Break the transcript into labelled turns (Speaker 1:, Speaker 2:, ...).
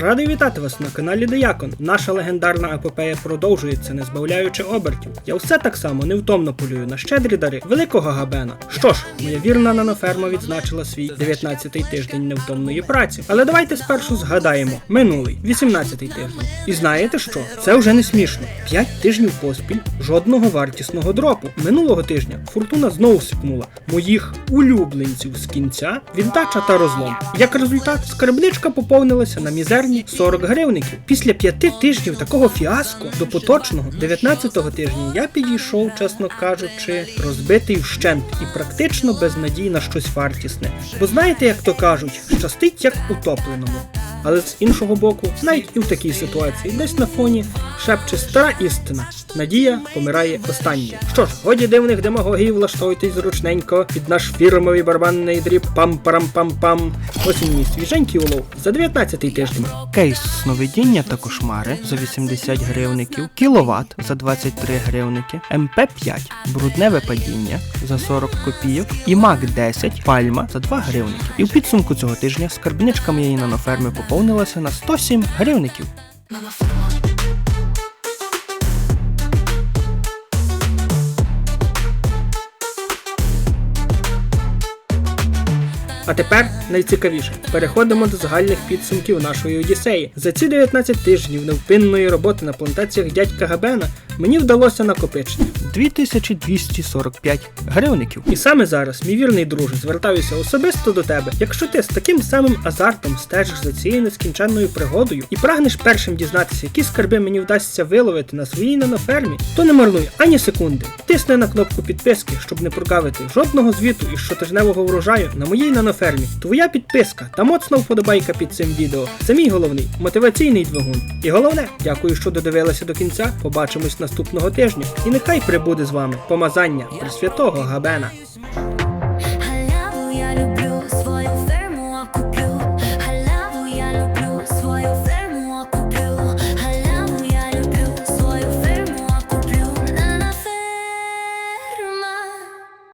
Speaker 1: Радий вітати вас на каналі Деякон. Наша легендарна епопея продовжується, не збавляючи обертів. Я все так само невтомно полюю на щедрі дари великого габена. Що ж, моя вірна наноферма відзначила свій 19-й тиждень невтомної праці. Але давайте спершу згадаємо минулий, 18-й тиждень. І знаєте що? Це вже не смішно. 5 тижнів поспіль жодного вартісного дропу. Минулого тижня фортуна знову сипнула моїх улюбленців з кінця, віддача та розлом. Як результат, скарбничка поповнилася на мізерні 40 гривників. Після п'яти тижнів такого фіаско до поточного 19-го тижня я підійшов, чесно кажучи, розбитий вщент і практично без надії на щось вартісне. Бо знаєте, як то кажуть, щастить як утопленому. Але з іншого боку, навіть і в такій ситуації, десь на фоні шепче стара істина. Надія помирає останньою. Що ж, годі дивних демагогій, влаштовуйтесь зручненько під наш фірмовий барабанний дріб пам-парам-пам-пам. Ось він мій свіженький улов за 19-й тиждень. Кейс сновидіння та кошмари за 80 гривників, кіловат за 23 гривники, МП5 брудневе падіння за 40 копійок і Мак 10 пальма за 2 гривники. І в підсумку цього тижня скарбничка моєї наноферми поповнилася на 107 гривників. А тепер найцікавіше. Переходимо до загальних підсумків нашої Одіссеї. За ці 19 тижнів невпинної роботи на плантаціях дядька Габена мені вдалося накопичити 2245 гривників. І саме зараз, мій вірний друже, звертаюся особисто до тебе. Якщо ти з таким самим азартом стежиш за цією нескінченною пригодою і прагнеш першим дізнатися, які скарби мені вдасться виловити на своїй нанофермі, то не марнуй ані секунди. Тисни на кнопку підписки, щоб не прогавити жодного звіту із щотижневого врожаю на моїй нанофермі. Твоя підписка та моцна вподобайка під цим відео. Це мій головний мотиваційний двигун. І головне, дякую, що додивилися до кінця. Побачимось наступного тижня. І нехай прибуде з вами помазання Пресвятого Габена.